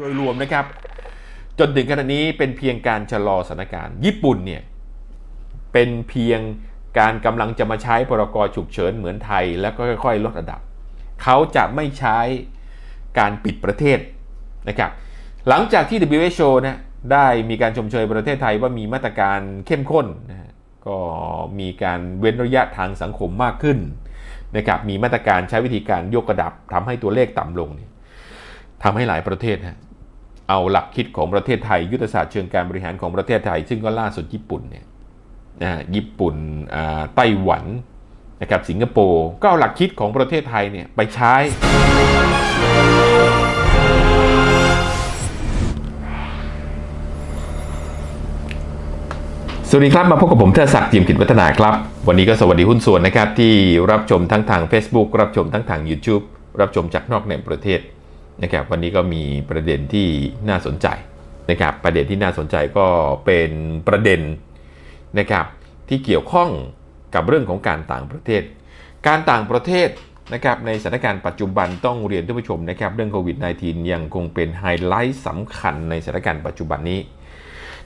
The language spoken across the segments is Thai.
โดยรวมนะครับ จนถึงขณะนี้เป็นเพียงการชะลอสถานการณ์ ญี่ปุ่นเนี่ยเป็นเพียงการกำลังจะมาใช้พรกฉุกเฉินเหมือนไทย แล้วก็ค่อยๆ ลดระดับ เขาจะไม่ใช้การปิดประเทศนะครับหลังจากที่ WHO นะได้มีการชมเชยประเทศไทยว่ามีมาตรการเข้มข้นนะก็มีการเว้นระยะทางสังคมมากขึ้นนะครับมีมาตรการใช้วิธีการยกระดับทำให้ตัวเลขต่ำลงเนี่ยทำให้หลายประเทศนะ เอาหลักคิดของประเทศไทย ยุทธศาสตร์เชิงการบริหารของประเทศไทย ซึ่งก็ล่าสุดญี่ปุ่นเนี่ยนะฮะญี่ปุ่นไต้หวันนะครับสิงคโปร์ก็เอาหลักคิดของประเทศไทยเนี่ยไปใช้ สวัสดีครับมาพบกับผมเทอศักดิ์เทียมกิจวัฒนาครับ วันนี้ก็สวัสดีหุ้นส่วนนะครับ ที่รับชมทั้งทาง Facebook รับชมทั้งทาง YouTube รับชมจากนอกในประเทศ นะครับวันนี้ก็มีประเด็นที่น่าสนใจนะครับประเด็นที่น่าสนใจก็เป็นประเด็นนะครับที่เกี่ยวข้องกับเรื่องของการต่างประเทศ การต่างประเทศนะครับในสถานการณ์ปัจจุบันต้องเรียนท่านผู้ชมนะครับเรื่องโควิด -19 ยังคงเป็นไฮไลท์สำคัญในสถานการณ์ปัจจุบันนี้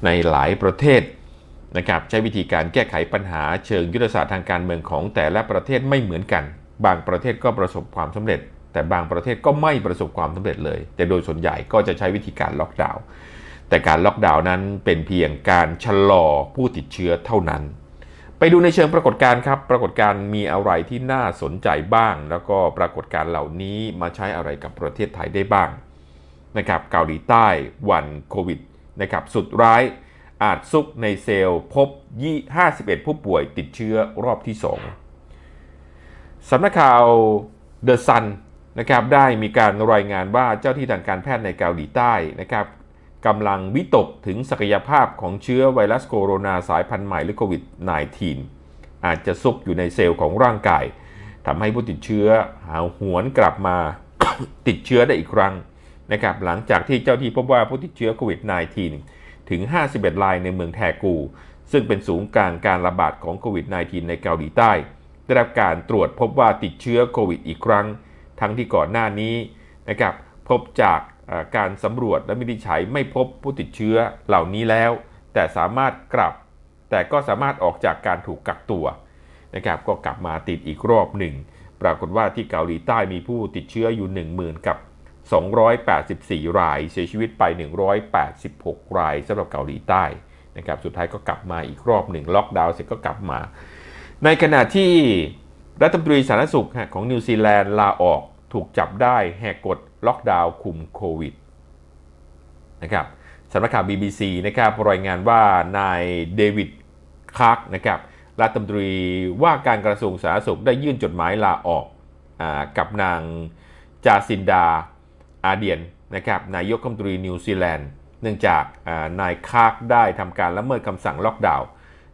ในหลายประเทศนะครับใช้วิธีการแก้ไขปัญหาเชิงยุทธศาสตร์ทางการเมืองของแต่ละประเทศไม่เหมือนกัน บางประเทศก็ประสบความสำเร็จ แต่บางประเทศก็ไม่ประสบความสำเร็จเลย แต่โดยส่วนใหญ่ก็จะใช้วิธีการล็อกดาวน์แต่การล็อกดาวน์นั้นเป็นเพียงการชะลอผู้ติดเชื้อเท่านั้น ไปดูในเชิงปรากฏการณ์ครับ ปรากฏการณ์มีอะไรที่น่าสนใจบ้าง แล้วก็ปรากฏการณ์เหล่านี้มาใช้อะไรกับประเทศไทยได้บ้างนะครับเกาหลีใต้วันโควิดนะครับสุดร้ายอาจซุกในเซลล์พบ 51 ผู้ป่วยติดเชื้อรอบที่ 2สำนักข่าว The Sun นะครับได้มีการรายงานว่าเจ้าที่ทางการแพทย์ในเกาหลีใต้นะครับกำลังวิตกถึงศักยภาพของเชื้อไวรัสโคโรนาสายพันธุ์ใหม่หรือโควิด -19 อาจจะซุกอยู่ในเซลล์ของร่างกายทำให้ผู้ติดเชื้อหาหวนกลับมาติดเชื้อได้อีกครั้งนะครับหลังจากที่เจ้าที่พบว่าผู้ติดเชื้อโควิด -19 ถึง 51รายในเมืองแทกู ซึ่งเป็นศูนย์กลางการระบาดของโควิด -19 ในเกาหลีใต้ ได้รับการตรวจพบว่าติดเชื้อโควิดอีกครั้ง ทั้งที่ก่อนหน้านี้นะครับพบจากการสำรวจและวินิจฉัยไม่พบผู้ติดเชื้อเหล่านี้แล้ว แต่สามารถกลับ แต่ก็สามารถออกจากการถูกกักตัวนะครับก็กลับมาติดอีกรอบหนึ่ง ปรากฏว่าที่เกาหลีใต้มีผู้ติดเชื้ออยู่ 10,000 กับ 284 ราย เสียชีวิตไป 186 รายสำหรับเกาหลีใต้นะครับสุดท้ายก็กลับมาอีกรอบหนึ่งล็อกดาวน์เสร็จก็กลับมา ในขณะที่ รัฐมนตรีสาธารณสุขของนิวซีแลนด์ลาออกถูกจับได้แหกกฎล็อกดาวน์คุมโควิดนะครับสำนักข่าว BBC นะครับรายงานว่านายเดวิดคาร์กนะครับรัฐมนตรีว่าการกระทรวงสาธารณสุขได้ยื่นจดหมายลาออกอกับนางจาซินดาอาเดียนนะครับนายกรัฐมนตรีนิวซีแลนด์ เนื่องจากนายคาร์กได้ทำการละเมิดคำสั่งล็อกดาวน์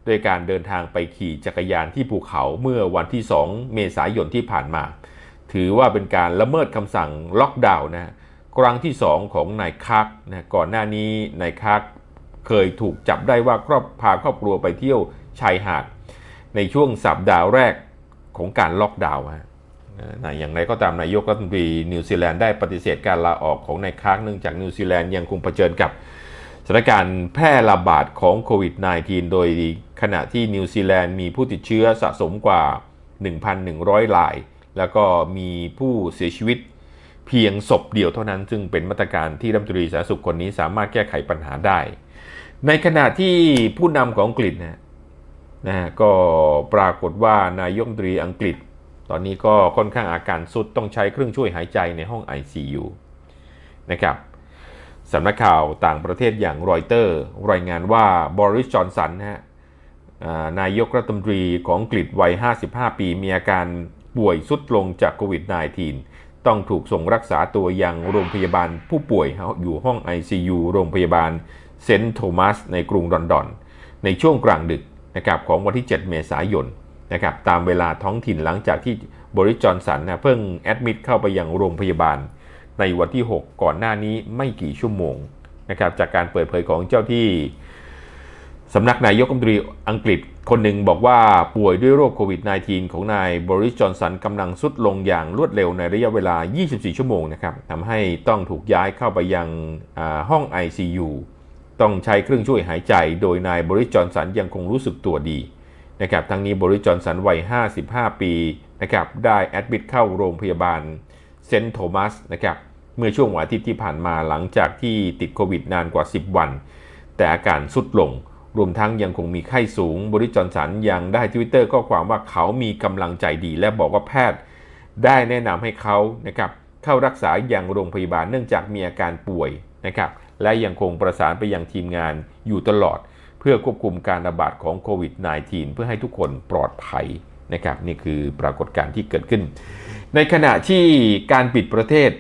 โดยการเดินทางไปขี่จักรยานที่ภูเขาเมื่อวันที่ 2 เมษายนที่ผ่านมา ถือว่าเป็นการละเมิดคำสั่งล็อกดาวน์นะครั้งที่ 2 ของนายคาร์กนะก่อนหน้านี้นายคาร์กเคยถูกจับได้ว่าครอบพาครอบครัวไปเที่ยวชายหาดในช่วงสัปดาห์แรกของการล็อกดาวน์ฮะนะอย่างไรก็ตามนายกรัฐมนตรีนิวซีแลนด์ได้ปฏิเสธการลาออกของนายคาร์กเนื่องจากนิวซีแลนด์ยังคงเผชิญกับ ถานการณ์แพร่ระบาดของโควิด -19 โดยขณะที่นิวซีแลนด์มีผู้ติดเชื้อสะสมกว่า 1,100 ราย แล้วก็มีผู้เสียชีวิตเพียงศพเดียวเท่านั้นซึ่งเป็นมาตรการที่รัฐมนตรีสาธารณสุขคนนี้สามารถแก้ไขปัญหาได้ ในขณะที่ผู้นำของอังกฤษนะนะฮะก็ปรากฏว่านายกรัฐมนตรีอังกฤษ ตอนนี้ก็ค่อนข้างอาการสุดต้องใช้เครื่องช่วยหายใจในห้อง ICU นะครับ สำนักข่าวต่างประเทศอย่างรอยเตอร์ รายงานว่าบริสจอนสันนะฮะนายกรัฐมนตรีของอังกฤษวัย 55 ปี มีอาการป่วยสุดลงจากโควิด -19 ต้องถูกส่งรักษาตัวยังโรงพยาบาลผู้ป่วยอยู่ห้อง ICU โรงพยาบาลเซนต์โทมัสในกรุงลอนดอน ในช่วงกลางดึกนะครับของวันที่ 7 เมษายนนะครับตามเวลาท้องถิ่นหลังจากที่บริสจอนสันนะเพิ่งแอดมิดเข้าไปยังโรงพยาบาล ในวันที่ 6 ก่อนหน้านี้ไม่กี่ชั่วโมงนะครับจากการเปิดเผยของเจ้าที่สำนักนายกรัฐมนตรีอังกฤษคนหนึ่งบอกว่าป่วยด้วยโรคโควิด -19 ของนายบริสจอนสันกำลังสุดลงอย่างรวดเร็วในระยะเวลา 24 ชั่วโมงนะครับทำให้ต้องถูกย้ายเข้าไปยังห้อง ICU ต้องใช้เครื่องช่วยหายใจ โดยนายบริสจอนสันยังคงรู้สึกตัวดีนะครับทั้งนี้บริสจอนสันวัย 55 ปีนะครับได้แอดมิดเข้าโรงพยาบาลเซนต์โทมัสนะครับ เมื่อช่วงวันอาทิตย์ที่ผ่านมาหลังจากที่ติดโควิดนานกว่า 10 วัน แต่อาการสุดลง รวมทั้งยังคงมีไข้สูง บริจอนสันยังได้ทวิตเตอร์ข้อความว่าเขามีกำลังใจดี และบอกว่าแพทย์ ได้แนะนำให้เขานะครับเข้ารักษาอย่างโรงพยาบาลเนื่องจากมีอาการป่วยนะครับและยังคงประสานไปยังทีมงานอยู่ตลอด เพื่อควบคุมการระบาดของโควิด -19 เพื่อให้ทุกคนปลอดภัยนะครับนี่คือปรากฏการณ์ที่เกิดขึ้น ในขณะที่การปิดประเทศ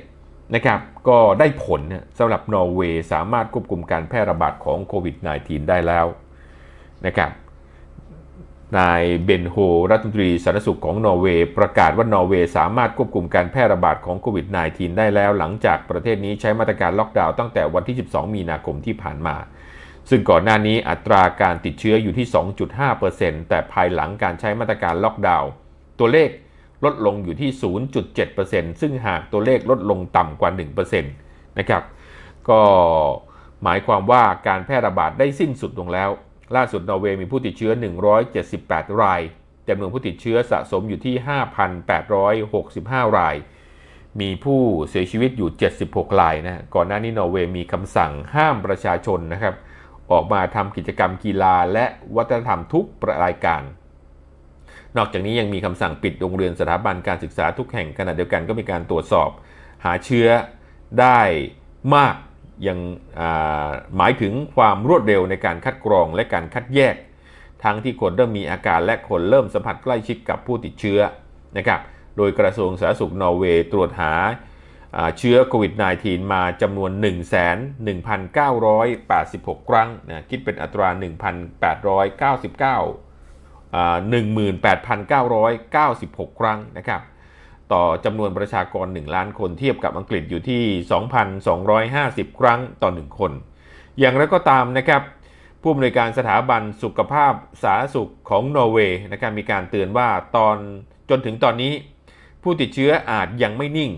นะครับก็ได้ผลนะสำหรับนอร์เวย์สามารถควบคุมการแพร่ระบาดของโควิด -19 ได้แล้วนะครับนายเบนโฮรัฐมนตรีสาธารณสุขของนอร์เวย์ประกาศว่านอร์เวย์สามารถควบคุมการแพร่ระบาดของโควิด -19 ได้แล้ว หลังจากประเทศนี้ใช้มาตรการล็อกดาวน์ตั้งแต่วันที่ 12 มีนาคมที่ผ่านมา ซึ่งก่อนหน้านี้อัตราการติดเชื้ออยู่ที่ 2.5%แต่ภายหลังการใช้มาตรการล็อกดาวน์ตัวเลข ลดลงอยู่ที่ 0.7%ซึ่งหากตัวเลขลดลงต่ำกว่า 1%นะครับ ก็หมายความว่าการแพร่ระบาดได้สิ้นสุดลงแล้ว ล่าสุดนอร์เวย์มีผู้ติดเชื้อ 178 รายจำนวนผู้ติดเชื้อสะสมอยู่ที่ 5,865 ราย มีผู้เสียชีวิตอยู่ 76 รายนะก่อนหน้านี้นอร์เวย์มีคำสั่งห้ามประชาชนนะครับ ออกมาทำกิจกรรมกีฬาและวัฒนธรรมทุกรายการ นอกจากนี้ยังมีคำสั่งปิดโรงเรียนสถาบันการศึกษาทุกแห่งขณะเดียวกันก็มีการตรวจสอบหาเชื้อได้มากยังหมายถึงความรวดเร็วในการคัดกรองและการคัดแยก ทั้งที่คนเริ่มมีอาการและคนเริ่มสัมผัสใกล้ชิดกับผู้ติดเชื้อนะครับโดยกระทรวงสาธารณสุขนอร์เวย์ตรวจหาเชื้อโควิด -19 มาจำนวน 1,1,986 ครั้งนะคิดเป็นอัตรา 1,899อ่า 18,996 ครั้งนะครับต่อจำนวนประชากร 1 ล้านคนเทียบกับอังกฤษอยู่ที่ 2,250 ครั้งต่อ 1 คน อย่างไรก็ตามนะครับผู้อำนวยการสถาบันสุขภาพสาธารณสุขของนอร์เวย์นะครับมีการเตือนว่าตอนจนถึงตอนนี้ ผู้ติดเชื้ออาจยังไม่นิ่ง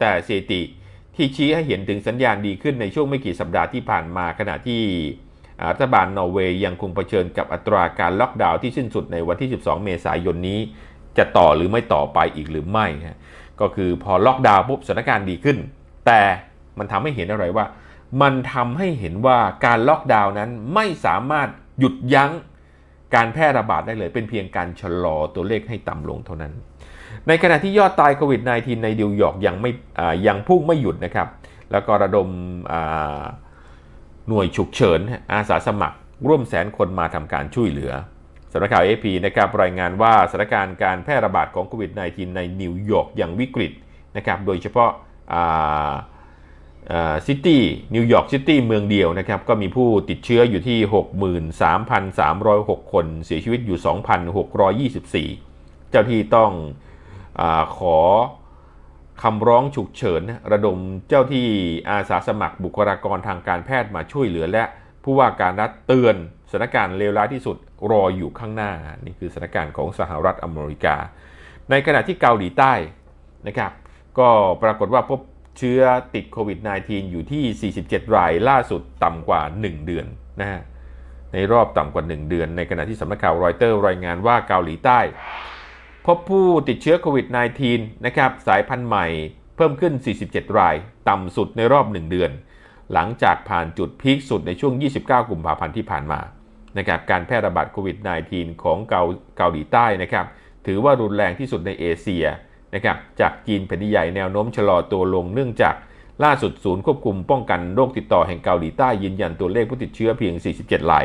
แต่สถิติที่ชี้ให้เห็นถึงสัญญาณดีขึ้นในช่วงไม่กี่สัปดาห์ที่ผ่านมาขณะที่ รัฐบาลนอร์เวย์ยังคงเผชิญกับอัตราการล็อกดาวน์ที่สิ้นสุดในวันที่ 12 เมษายนนี้ จะต่อหรือไม่ต่อไปอีกหรือไม่ก็คือพอล็อกดาวน์ปุ๊บสถานการณ์ดีขึ้น แต่มันทำให้เห็นอะไรว่า มันทำให้เห็นว่าการล็อกดาวน์นั้นไม่สามารถหยุดยั้งการแพร่ระบาดได้เลย เป็นเพียงการชะลอตัวเลขให้ต่ำลงเท่านั้น ในขณะที่ยอดตายโควิด -19 ในนิวยอร์กยังไม่ยังพุ่งไม่หยุดนะครับ แล้วก็ระดมอ หน่วยฉุกเฉิน อาสาสมัคร ร่วมแสนคนมาทำการช่วยเหลือสำนักข่าว AP นะครับรายงานว่าสถานการณ์การแพร่ระบาดของโควิด -19 ในนิวยอร์กอยังวิกฤตนะครับโดยเฉพาะซิตี้นิวยอร์กซิตี้เมืองเดียวนะครับก็มีผู้ติดเชื้ออยู่ที่ 63,306 คน เสียชีวิตอยู่ 2,624 เจ้าที่ต้องอขอ คำร้องฉุกเฉิน ระดมเจ้าที่อาสาสมัครบุคลากรทางการแพทย์มาช่วยเหลือและผู้ว่าการรัฐเตือนสถานการณ์เลวร้ายที่สุดรออยู่ข้างหน้า นี่คือสถานการณ์ของสหรัฐอเมริกา ในขณะที่เกาหลีใต้นะครับ ก็ปรากฏว่าพบเชื้อติดโควิด -19 อยู่ที่ 47 รายล่าสุดต่ำกว่า 1 เดือนนะฮะในรอบต่ำกว่า 1 เดือน ในขณะที่สำนักข่าวรอยเตอร์รายงานว่าเกาหลีใต้ พบผู้ติดเชื้อโควิด -19 นะครับสายพันธุ์ใหม่เพิ่มขึ้น 47 ราย ต่ำสุดในรอบ 1 เดือน หลังจากผ่านจุดพีคสุดในช่วง 29 กุมภาพันธ์ที่ผ่านมานะครับการแพร่ระบาดโควิด -19 ของเกาหลีใต้นะครับถือว่ารุนแรงที่สุดในเอเชียนะครับจากจีนแผ่นดินใหญ่แนวโน้มชะลอตัวลงเนื่องจากล่าสุดศูนย์ควบคุมป้องกันโรคติดต่อแห่งเกาหลีใต้ยืนยันตัวเลขผู้ติดเชื้อเพียง 47ราย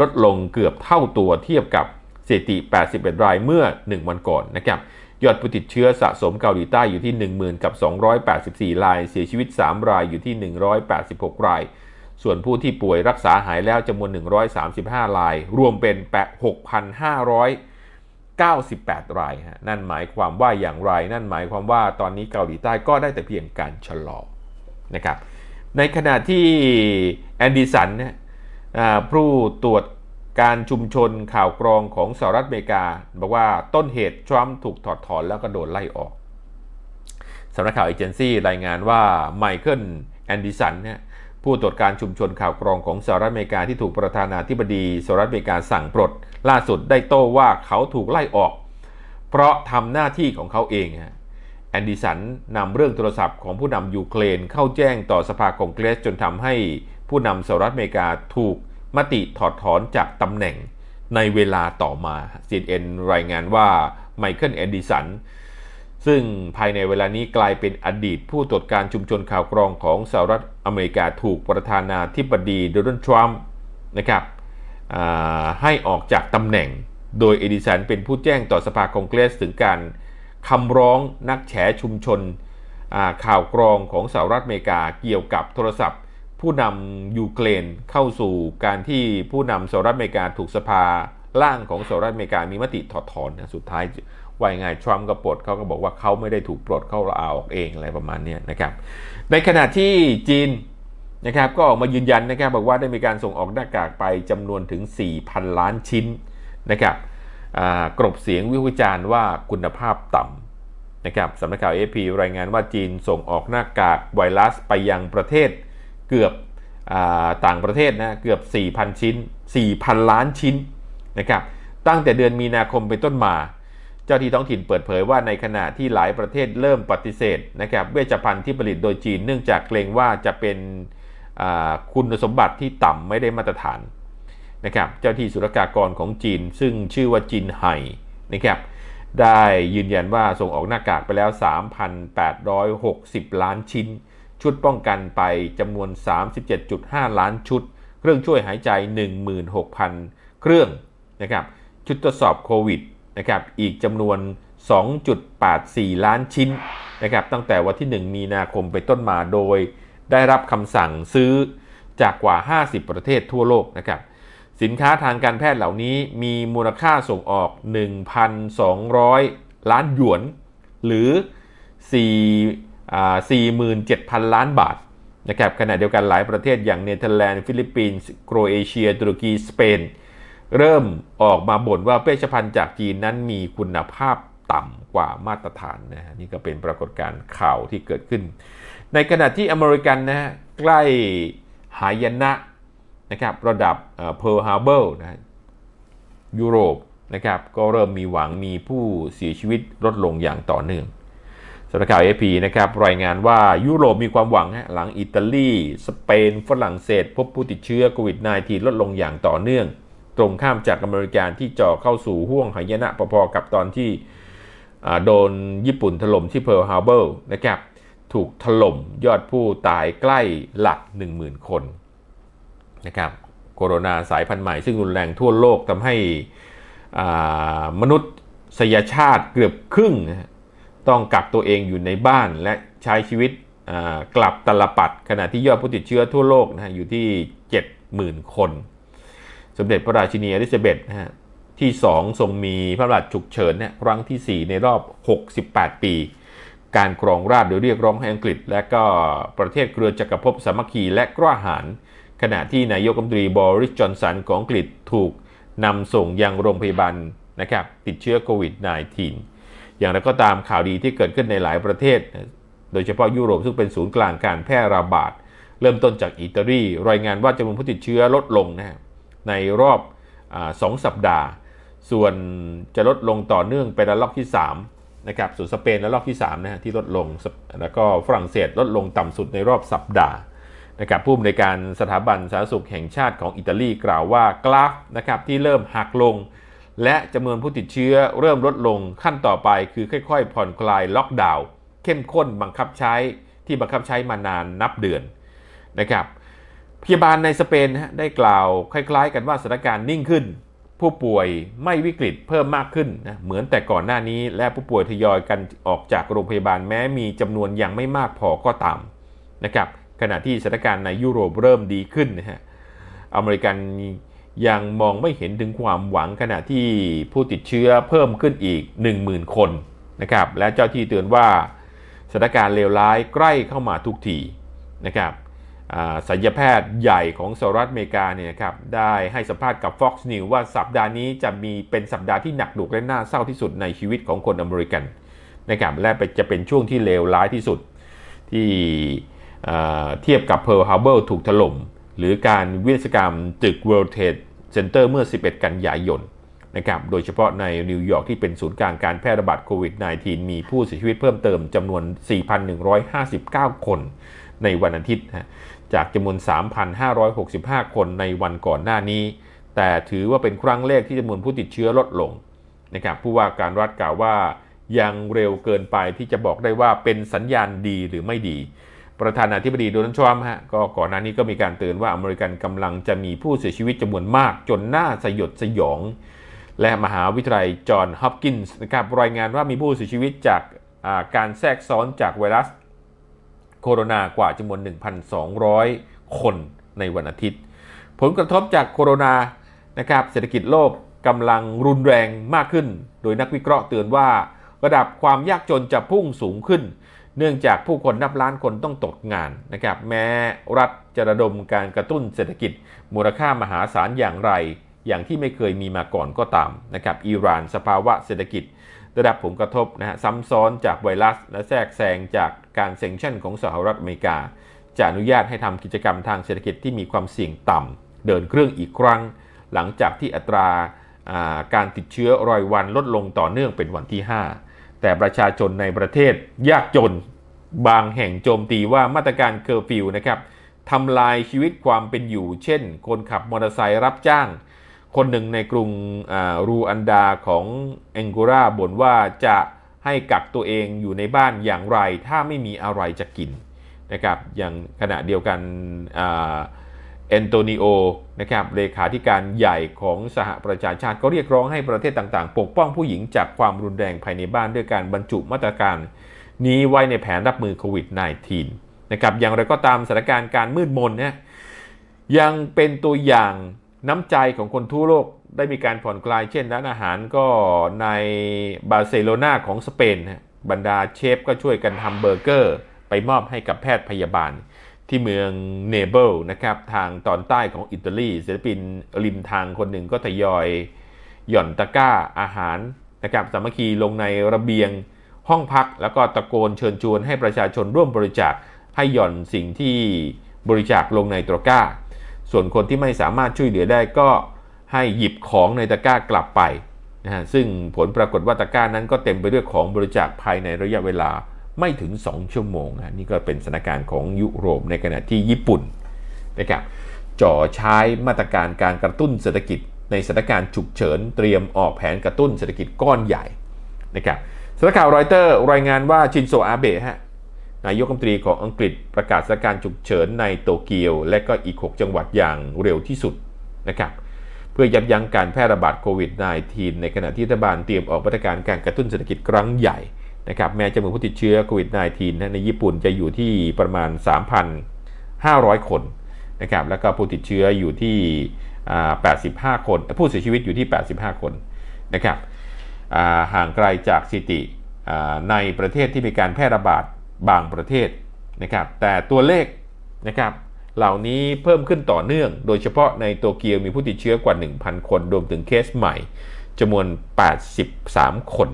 ลดลงเกือบเท่าตัวเทียบกับ สถิติ 81 รายเมื่อ 1 วันก่อนนะครับยอดผู้ติดเชื้อสะสมเกาหลีใต้อยู่ที่ 10,000 กับ 284 ราย เสียชีวิต 3 รายอยู่ที่ 186 ราย ส่วนผู้ที่ป่วยรักษาหายแล้วจำนวน 135 ราย รวมเป็น 6,598 ราย นั่นหมายความว่าอย่างไร นั่นหมายความว่าตอนนี้เกาหลีใต้ก็ได้แต่เพียงการชะลอนะครับ ในขณะที่แอนดิสันเนี่ยผู้ตรวจ การชุมชนข่าวกรองของสหรัฐอเมริกา บอกว่าต้นเหตุทรัมป์ถูกถอดถอนแล้วก็โดนไล่ออกสำนักข่าวเอเจนซี่รายงานว่าไมเคิลแอนดิสันเนี่ยผู้ตรวจการชุมชนข่าวกรองของสหรัฐอเมริกาที่ถูกประธานาธิบดีสหรัฐอเมริกาสั่งปลด ล่าสุดได้โต้ว่าเขาถูกไล่ออก เพราะทำหน้าที่ของเขาเองฮะแอนดิสันนำเรื่องโทรศัพท์ของผู้นำยูเครนเข้าแจ้งต่อสภาคองเกรสจนทำให้ผู้นำสหรัฐอเมริกาถูก มติถอดถอนจากตำแหน่งในเวลาต่อมา CNN รายงานว่าไมเคิลแอนดิสันซึ่งภายในเวลานี้กลายเป็นอดีตผู้ตรวจการชุมชนข่าวกรองของสหรัฐอเมริกาถูกประธานาธิบดีโดนัลด์ทรัมป์นะครับให้ออกจากตำแหน่ง โดยเอดิสันเป็นผู้แจ้งต่อสภาคองเกรสถึงการคำร้องนักแฉชุมชนข่าวกรองของสหรัฐอเมริกาเกี่ยวกับโทรศัพท์ ผู้นำยูเครนเข้าสู่การที่ผู้นำสหรัฐอเมริกาถูกสภาล่างของสหรัฐอเมริกามีมติถอดถอนนะสุดท้ายว่ายังไงทรัมป์ก็ปลดเขาก็บอกว่าเขาไม่ได้ถูกปลดเขาลาออกเองอะไรประมาณนี้นะครับ ในขณะที่จีนนะครับก็ออกมายืนยันนะครับบอกว่าได้มีการส่งออกหน้ากากไปจำนวนถึง 4,000 ล้านชิ้นนะครับกรบเสียงวิพากษ์วิจารณ์ว่าคุณภาพต่ำนะครับสำนักข่าว AP รายงานว่าจีนส่งออกหน้ากากไวรัสไปยังประเทศ เกือบอต่างประเทศนะเกือบ 4,000 ชิ้น 4,000 ล้านชิ้นนะครับตั้งแต่เดือนมีนาคมเป็นต้นมา เจ้าที่ท้องถิ่นเปิดเผยว่าในขณะที่หลายประเทศเริ่มปฏิเสธนะครับเวชภัณฑ์ที่ผลิตโดยจีน เนื่องจากเกรงว่าจะเป็นคุณสมบัติที่ต่ำไม่ได้มาตรฐานนะครับเจ้าที่ศุลกากรของจีน ซึ่งชื่อว่าจีนไห่นะครับได้ยืนยันว่าส่งออกหน้ากากไปแล้ว 3,860 ล้านชิ้น ชุดป้องกันไปจำนวน 37.5 ล้านชุด เครื่องช่วยหายใจ 16,000 เครื่องนะครับชุดทดสอบโควิดนะครับอีกจำนวน 2.84 ล้านชิ้นนะครับตั้งแต่วันที่ 1 มีนาคมไปต้นมาโดย ได้รับคำสั่งซื้อจากกว่า 50 ประเทศทั่วโลกนะครับสินค้าทางการแพทย์เหล่านี้มีมูลค่าส่งออก 1,200 ล้านหยวน หรือ4อ่ 47,000 ล้านบาทนะครับขณะเดียวกันหลายประเทศอย่างเนเธอร์แลนด์ ฟิลิปปินส์โครเอเชีย ตุรกี สเปน เริ่มออกมาบ่นว่าเวชภัณฑ์จากจีนนั้นมีคุณภาพต่ำกว่ามาตรฐานนะฮะนี่ก็เป็นปรากฏการณ์ข่าวที่เกิดขึ้น ในขณะที่อเมริกันนะฮะใกล้หายนะนะครับระดับเพิร์ลฮาร์เบอร์นะฮะยุโรปนะครับก็เริ่มมีหวังมีผู้เสียชีวิตลดลงอย่างต่อเนื่อง สำนักข่าว AP นะครับรายงานว่ายุโรปมีความหวังฮะหลังอิตาลี สเปน ฝรั่งเศส พบผู้ติดเชื้อโควิด -19 ลดลงอย่างต่อเนื่อง ตรงข้ามจากอเมริกาที่จ่อเข้าสู่ห่วงหายนะพอๆกับตอนที่โดนญี่ปุ่นถล่มที่เพิร์ลฮาร์เบอร์นะครับถูกถล่มยอดผู้ตายใกล้หลัก 10,000 คนนะครับโคโรนาสายพันธุ์ใหม่ซึ่งรุนแรงทั่วโลกทำให้มนุษยชาติเกือบครึ่ง ต้องกักตัวเองอยู่ในบ้านและใช้ชีวิตกลับตลปัด ขณะที่ยอดผู้ติดเชื้อทั่วโลกนะอยู่ที่ 70,000 คน สมเด็จพระราชินีอลิซาเบธนะฮะที่ 2 ทรงมีพระราชฉุกเฉินนี่ยครั้งที่ 4 ในรอบ 68 ปี การครองราชย์โดยเรียกร้องให้อังกฤษ และก็ประเทศเครือจักรภพสามัคคีและกล้าหาญขณะที่นายกรัฐมนตรีบริสจอนสันของอังกฤษถูกนำส่งยังโรงพยาบาลนะครับติดเชื้อโควิด -19 อย่างไรก็ตามข่าวดีที่เกิดขึ้นในหลายประเทศ โดยเฉพาะยุโรปซึ่งเป็นศูนย์กลางการแพร่ระบาด เริ่มต้นจากอิตาลี รายงานว่าจำนวนผู้ติดเชื้อลดลงนะในรอบอสองสัปดาห์ ส่วนจะลดลงต่อเนื่องเป็นระลอกที่3นะครับส่วนสเปนระลอกที่3นะฮะที่ลดลง แล้วก็ฝรั่งเศสลดลงต่ำสุดในรอบสัปดาห์นะครับผู้อำนวยการสถาบันสาธารณสุขแห่งชาติของอิตาลีกล่าวว่ากราฟนะครับที่เริ่มหักลง และจำนวนผู้ติดเชื้อเริ่มลดลงขั้นต่อไปคือค่อยๆ ผ่อนคลายล็อกดาวน์เข้มข้นบังคับใช้ที่บังคับใช้มานานนับเดือนนะครับพยาบาลในสเปนได้กล่าวคล้ายๆ กันว่าสถานการณ์นิ่งขึ้น ผู้ป่วยไม่วิกฤตเพิ่มมากขึ้นนะเหมือนแต่ก่อนหน้านี้ และผู้ป่วยทยอยกันออกจากโรงพยาบาลแม้มีจำนวนยังไม่มากพอก็ตามนะครับขณะที่สถานการณ์ในยุโรปเริ่มดีขึ้นนะฮะอเมริกัน ยังมองไม่เห็นถึงความหวังขณะที่ผู้ติดเชื้อเพิ่มขึ้นอีก 10,000 คนนะครับและเจ้าที่เตือนว่าสถานการณ์เลวร้ายใกล้เข้ามาทุกทีนะครับศัลยแพทย์ใหญ่ของสหรัฐอเมริกาเนี่ยครับได้ให้สัมภาษณ์กับ Fox News ว่าสัปดาห์นี้จะมีเป็นสัปดาห์ที่หนักหนุกและน่าเศร้าที่สุดในชีวิตของคนอเมริกันนะครับและจะเป็นช่วงที่เลวร้ายที่สุดที่เทียบกับ Pearl Harbor ถูกถล่ม หรือการวินศกรรมตึก World Trade Center เมื่อ 11 กันยายนนะครับ โดยเฉพาะในนิวยอร์กที่เป็นศูนย์กลางการแพร่ระบาดโควิด -19 มีผู้เสียชีวิตเพิ่มเติมจำนวน 4,159 คนในวันอาทิตย์นะจากจำนวน 3,565 คนในวันก่อนหน้านี้ แต่ถือว่าเป็นครั้งแรกที่จำนวนผู้ติดเชื้อลดลงนะครับผู้ว่าการรัฐกล่าวว่ายังเร็วเกินไปที่จะบอกได้ว่าเป็นสัญญาณดีหรือไม่ดี ประธานาธิบดีโดนัลด์ทรัมป์ฮะก็ก่อนหน้านี้ก็มีการเตือนว่าอเมริกันกำลังจะมีผู้เสียชีวิตจำนวนมากจนน่าสยดสยอง และมหาวิทยาลัยจอห์นฮอปกินส์นะครับรายงานว่ามีผู้เสียชีวิตจากาการแทรกซ้อนจากไวรัสโคโรนากว่าจำนวน 1,200 คนในวันอาทิตย์ ผลกระทบจากโคโรนานะครับเศรษฐกิจโลกกำลังรุนแรงมากขึ้น โดยนักวิเคราะห์เตือนว่า ระดับความยากจนจะพุ่งสูงขึ้น เนื่องจากผู้คนนับล้านคนต้องตกงานนะครับแม้รัฐจะระดมการกระตุ้นเศรษฐกิจ มูลค่ามหาศาลอย่างไร อย่างที่ไม่เคยมีมาก่อนก็ตามนะครับอิหร่านสภาวะเศรษฐกิจได้รับผลกระทบนะฮะซ้ำซ้อนจากไวรัส และแทรกแซงจากการเซ็งชั่นของสหรัฐอเมริกา จะอนุญาตให้ทำกิจกรรมทางเศรษฐกิจที่มีความเสี่ยงต่ำเดินเครื่องอีกครั้ง หลังจากที่อัตราการติดเชื้อรายวันลดลงต่อเนื่องเป็นวันที่ 5 แต่ประชาชนในประเทศยากจน บางแห่งโจมตีว่ามาตรการเคอร์ฟิวนะครับทำลายชีวิตความเป็นอยู่ เช่น คนขับมอเตอร์ไซค์รับจ้าง คนหนึ่งในกรุงรูอันดาของแองโกราบ่นว่าจะให้กักตัวเองอยู่ในบ้านอย่างไร ถ้าไม่มีอะไรจะกินนะครับ อย่างขณะเดียวกัน เอนโตนิโอนะครับเลขาธิการใหญ่ของสหประชาชาติก็เรียกร้องให้ประเทศต่างๆ ปกป้องผู้หญิงจากความรุนแรงภายในบ้านด้วยการบรรจุมาตรการ นี้ไว้ในแผนรับมือโควิด -19 นะครับอย่างไรก็ตามสถานการณ์การมืดมนเนี่ยยังเป็นตัวอย่างน้ำใจของคนทั่วโลกได้มีการผ่อนคลายเช่นร้านอาหารก็ในบาร์เซโลนาของสเปนบรรดาเชฟก็ช่วยกันทำเบอร์เกอร์ ไปมอบให้กับแพทย์พยาบาล ที่เมืองเนเบิลนะครับทางตอนใต้ของอิตาลีศิลปินริมทางคนหนึ่งก็ทยอย หย่อนตะกร้าอาหารนะครับสามัคคีลงในระเบียงห้องพัก แล้วก็ตะโกนเชิญชวนให้ประชาชนร่วมบริจาคให้หย่อนสิ่งที่บริจาคลงในตะกร้า ส่วนคนที่ไม่สามารถช่วยเหลือได้ก็ให้หยิบของในตะกร้ากลับไปนะฮะซึ่งผลปรากฏว่าตะกร้านั้นก็เต็มไปด้วยของบริจาคภายในระยะเวลา ไม่ถึง 2 ชั่วโมงนะนี่ก็เป็นสถานการณ์ของยุโรปในขณะที่ญี่ปุ่นนะครับจ่อใช้มาตรการการกระตุ้นเศรษฐกิจ ในสถานการณ์ฉุกเฉิน เตรียมออกแผนกระตุ้นเศรษฐกิจก้อนใหญ่นะครับสำนักข่าวรอยเตอร์รายงานว่าชินโซอาเบะฮะนายกรัฐมนตรีของอังกฤษประกาศสถานการณ์ฉุกเฉินในโตเกียว และก็อีก 6 จังหวัดอย่างเร็วที่สุดนะครับเพื่อยับยั้งการแพร่ระบาดโควิด -19 ในขณะที่รัฐบาลเตรียมออกมาตรการการกระตุ้นเศรษฐกิจครั้งใหญ่ นะครับแม้จำนวนผู้ติดเชื้อโควิด -19 ในญี่ปุ่นจะอยู่ที่ประมาณ 3,500 คนนะครับแล้วก็ผู้ติดเชื้ออยู่ที่ 85 คนผู้เสียชีวิตอยู่ที่ 85 คนนะครับห่างไกลจากสิติในประเทศที่มีการแพร่ระบาดบางประเทศนะครับแต่ตัวเลขนะครับเหล่านี้เพิ่มขึ้นต่อเนื่อง โดยเฉพาะในโตเกียวมีผู้ติดเชื้อกว่า 1,000 คน รวมถึงเคสใหม่จำนวน 83 คน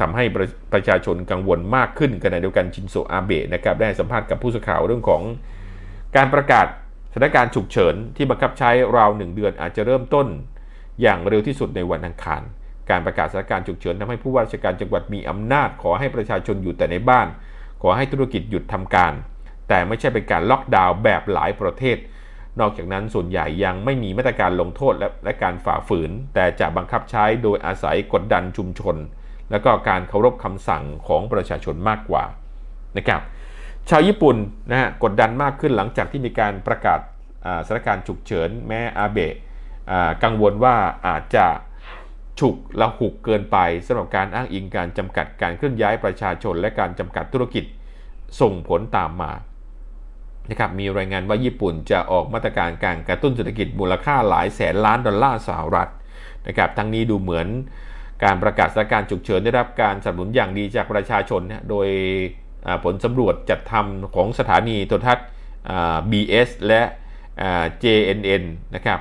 ทำให้ประประชาชนกังวลมากขึ้นขณะเดียวกันชินโซอาเบะนะครับได้สัมภาษณ์กับผู้สื่อข่าวเรื่องของการประกาศสถานการณ์ฉุกเฉินที่บังคับใช้ราวหนึ่งเดือนอาจจะเริ่มต้น อย่างเร็วที่สุดในวันอังคาร การประกาศสถานการณ์ฉุกเฉินทำให้ผู้ว่าราชการจังหวัดมีอำนาจ ขอให้ประชาชนอยู่แต่ในบ้าน ขอให้ธุรกิจหยุดทำการ แต่ไม่ใช่เป็นการล็อกดาวน์แบบหลายประเทศ นอกจากนั้นส่วนใหญ่ยังไม่มีมาตรการลงโทษและและการฝ่าฝืน แต่จะบังคับใช้โดยอาศัยกดดันชุมชน และก็การเคารพคำสั่งของประชาชนมากกว่านะครับชาวญี่ปุ่นนะฮะกดดันมากขึ้นหลังจากที่มีการประกาศสถานการณ์ฉุกเฉินแม้อาเบะกังวลว่าอาจจะฉุกละหุกเกินไปสำหรับการอ้างอิงการจำกัดการเคลื่อนย้ายประชาชน และการจำกัดธุรกิจส่งผลตามมานะครับมีรายงานว่าญี่ปุ่นจะออกมาตรการการกระตุ้นเศรษฐกิจมูลค่าหลายแสนล้านดอลลาร์สหรัฐนะครับทั้งนี้ดูเหมือน การประกาศสถานการณ์ฉุกเฉินได้รับการสนับสนุนอย่างดีจากประชาชนนะโดยผลสำรวจจัดทำของสถานีโทรทัศน์ BS และ JNN นะครับ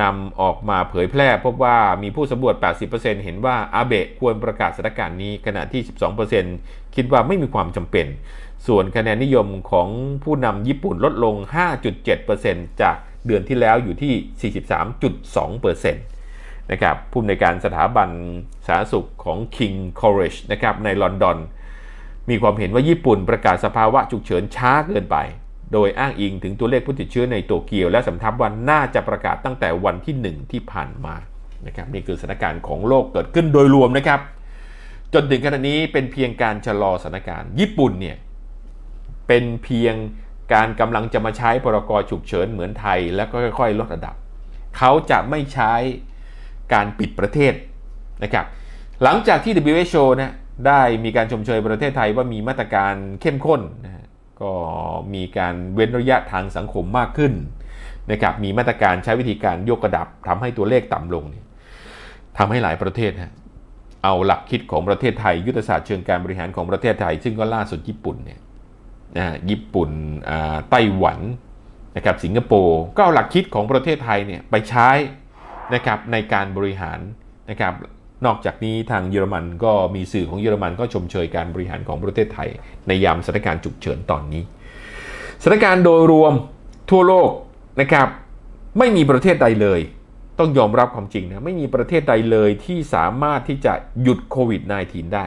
นำออกมาเผยแพร่พบว่ามีผู้สำรวจ 80%เห็นว่าอาเบะควรประกาศสถานการณ์นี้ ขณะที่ 12%คิดว่าไม่มีความจำเป็น ส่วนคะแนนนิยมของผู้นำญี่ปุ่นลดลง 5.7%จากเดือนที่แล้วอยู่ที่ 43.2% นะครับผู้อำนวยการสถาบันสาธารณสุขของ King College นะครับในลอนดอน มีความเห็นว่าญี่ปุ่นประกาศสภาวะฉุกเฉินช้าเกินไป โดยอ้างอิงถึงตัวเลขผู้ติดเชื้อในโตเกียว และสำทับว่าน่าจะประกาศตั้งแต่วันที่ 1 ที่ผ่านมานะครับนี่คือสถานการณ์ของโลกเกิดขึ้นโดยรวมนะครับ จนถึงขณะนี้เป็นเพียงการชะลอสถานการณ์ ญี่ปุ่นเนี่ยเป็นเพียงการกำลังจะมาใช้พรกฉุกเฉินเหมือนไทย แล้วก็ค่อยๆ ลดระดับ เขาจะไม่ใช้ การปิดประเทศนะครับหลังจากที่ WHO นะได้มีการชมเชยประเทศไทยว่ามีมาตรการเข้มข้นนะก็มีการเว้นระยะทางสังคมมากขึ้นนะครับมีมาตรการใช้วิธีการยกระดับทำให้ตัวเลขต่ำลงเนี่ยทำให้หลายประเทศฮะเอาหลักคิดของประเทศไทย ยุทธศาสตร์เชิงการบริหารของประเทศไทย ซึ่งก็ล่าสุดญี่ปุ่นเนี่ยนะญี่ปุ่นไต้หวันนะครับสิงคโปร์ก็เอาหลักคิดของประเทศไทยเนี่ยไปใช้ นะครับในการบริหารนะครับนอกจากนี้ทางเยอรมันก็มีสื่อของเยอรมันก็ชมเชยการบริหารของประเทศไทย ในยามสถานการณ์ฉุกเฉินตอนนี้สถานการณ์โดยรวมทั่วโลกนะครับไม่มีประเทศใดเลย ต้องยอมรับความจริงนะไม่มีประเทศใดเลยที่สามารถที่จะหยุดโควิด -19 ได้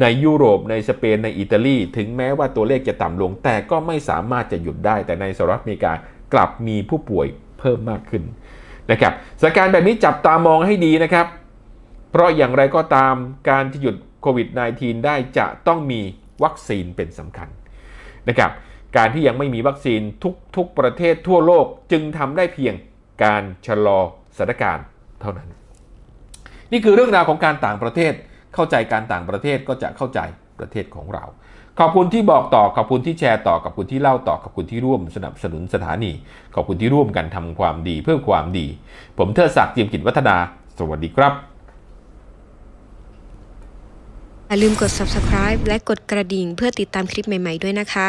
ในยุโรปในสเปนในอิตาลี ถึงแม้ว่าตัวเลขจะต่ำลง แต่ก็ไม่สามารถจะหยุดได้ แต่ในสหรัฐอเมริกากลับมีผู้ป่วยเพิ่มมากขึ้น นะครับสถานการณ์แบบนี้จับตามองให้ดีนะครับ เพราะอย่างไรก็ตามการที่หยุดโควิด -19 ได้จะต้องมีวัคซีนเป็นสำคัญนะครับการที่ยังไม่มีวัคซีนทุกๆประเทศทั่วโลกจึงทำได้เพียงการชะลอสถานการณ์เท่านั้น นี่คือเรื่องราวของการต่างประเทศ เข้าใจการต่างประเทศก็จะเข้าใจประเทศของเรา ขอบคุณที่บอกต่อขอบคุณที่แชร์ต่อขอบคุณที่เล่าต่อขอบคุณที่ร่วมสนับสนุนสถานี ขอบคุณที่ร่วมกันทำความดีเพื่อความดี ผมเทิดศักดิ์เจียมกิจวัฒนา สวัสดีครับอย่าลืมกด subscribe และกดกระดิ่งเพื่อติดตามคลิปใหม่ ๆ ด้วยนะคะ